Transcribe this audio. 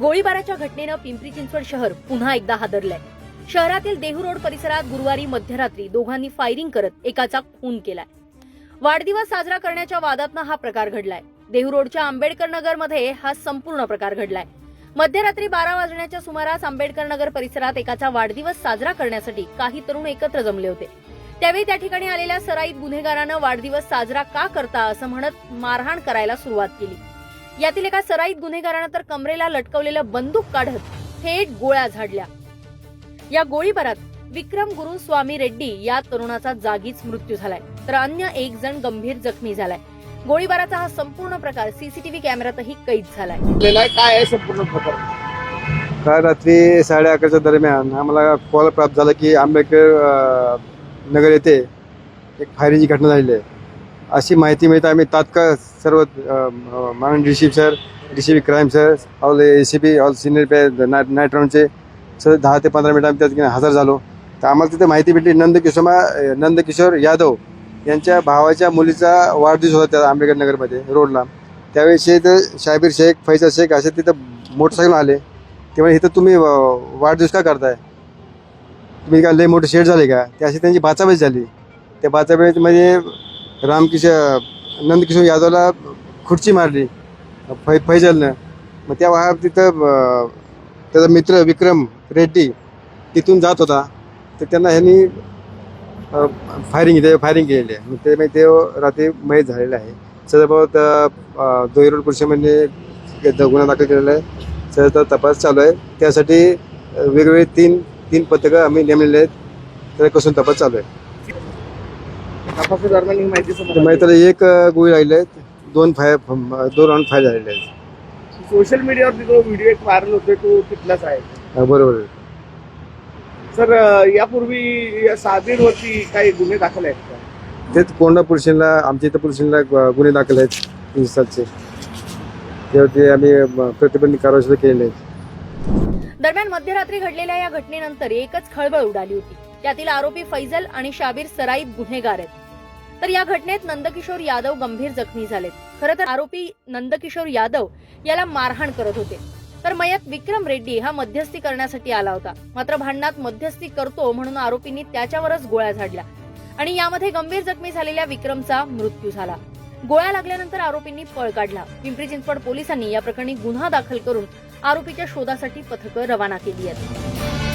गोळीबाराच्या घटनेनं पिंपरी चिंचवड शहर पुन्हा एकदा हादरलंय. शहरातील देहू रोड परिसरात गुरुवारी मध्यरात्री दोघांनी फायरिंग करत एकाचा खून केलाय. वाढदिवस साजरा करण्याच्या वादातनं हा प्रकार घडलाय. देहू रोडच्या आंबेडकर नगरमध्ये हा संपूर्ण प्रकार घडलाय. मध्यरात्री बारा वाजण्याच्या सुमारास आंबेडकर नगर परिसरात एकाचा वाढदिवस साजरा करण्यासाठी काही तरुण एकत्र जमले होते. त्यावेळी त्या ठिकाणी आलेल्या सराईत गुन्हेगारानं वाढदिवस साजरा का करता असं म्हणत मारहाण करायला सुरुवात केली. यातील एका सराईत गुन्हेगारानं तर कमरेला लटकवलेलं बंदूक काढत थेट गोळ्या झाडल्या. या गोळीबारात विक्रम गुरु स्वामी रेड्डी या तरुणाचा जागीच मृत्यू झालाय तर अन्य एक जण गंभीर जखमी झालाय. गोळीबाराचा हा संपूर्ण प्रकार सीसीटीव्ही कॅमेऱ्यातही कैद झालाय. आपल्याला काय आहे संपूर्ण प्रकार? काल रात्री साडे अकराच्या दरम्यान आम्हाला कॉल प्राप्त झाला की आंबेडकर नगर येथे एक फायरिंगची घटना झालेली आहे. अशी माहिती मिळते आम्ही तात्काळ सर्व माननीय D C sir D C B crime sir all A C B all senior pay night night राऊंडचे सर दहा ते पंधरा मिनिटं आम्ही त्या ठिकाणी हजर झालो. तर आम्हाला तिथे माहिती भेटली. नंदकिशोमा नंदकिशोर यादव यांच्या भावाच्या मुलीचा वाढदिवस होता त्या आंबेडकर नगरमध्ये रोडला. त्यावेळी शेख शाबीर शेख फैजा शेख असे तिथं मोटरसायकल आले. तेव्हा इथं तुम्ही वाढदिवस का करताय? तुम्ही काय लय मोठे शेड झाले का ते अशी त्यांची बाचाबाई झाली. त्या बाचाबाईमध्ये रामकिशोर नंदकिशोर यादवला खुर्ची मारली फै फैजलनं. मग त्या तेव्हा तिथं त्याचा मित्र विक्रम रेड्डी तिथून जात होता. तर त्यांना ह्यांनी फायरिंग इथे फायरिंग केलेली आहे. मग त्यामुळे म्हणजे ते रात्री मयत झालेलं आहे. सदरबाबत दोही रोड पोलिसांमध्ये गुन्हा दाखल केलेला आहे. सध्या तपास चालू आहे. त्यासाठी वेगवेगळे तीन तीन पथकं आम्ही नेमलेले आहेत. त्याला कसून तपास चालू आहे. तपासा दरम्यान ही माहिती समोर तर माहिती त्याला एक अ, गोळी राहिले आहेत. दोन फायर दोन राऊंड फायर झालेले आहेत. सोशल मीडियावर तिकडे व्हिडिओ एक व्हायरल होतोय तो तिथलाच आहे. हा, बरोबर आहे. सर अं, यापूर्वी या साबीरवरती काही गुन्हे दाखल आहेत का? तेच कोंडा पोलिसांना आमच्या इथं ग- गुन्हे दाखल आहेत. इंस्टाचे. त्यावरती आम्ही अ, प्रतिबंधित कारवाई सुद्धा केलेली आहे. दरम्यान मध्यरात्री घडलेल्या या घटनेनंतर एकच खळबळ उडाली होती. त्यातील आरोपी फैजल आणि शाबीर सराईत गुन्हेगार आहेत. तर या घटनेत नंदकिशोर यादव गंभीर जखमी झालेत. खरं तर आरोपी नंदकिशोर यादव याला मारहाण करत होते. तर मयत विक्रम रेड्डी हा मध्यस्थी करण्यासाठी आला होता. मात्र भांडणात मध्यस्थी करतो म्हणून आरोपींनी त्याच्यावरच गोळ्या झाडल्या आणि यामध्ये गंभीर जखमी झालेल्या विक्रमचा मृत्यू झाला. गोळ्या लागल्यानंतर आरोपींनी पळ काढला. पिंपरी चिंचवड पोलिसांनी या प्रकरणी गुन्हा दाखल करून आरोपीच्या शोधासाठी पथकं रवाना केली आहेत.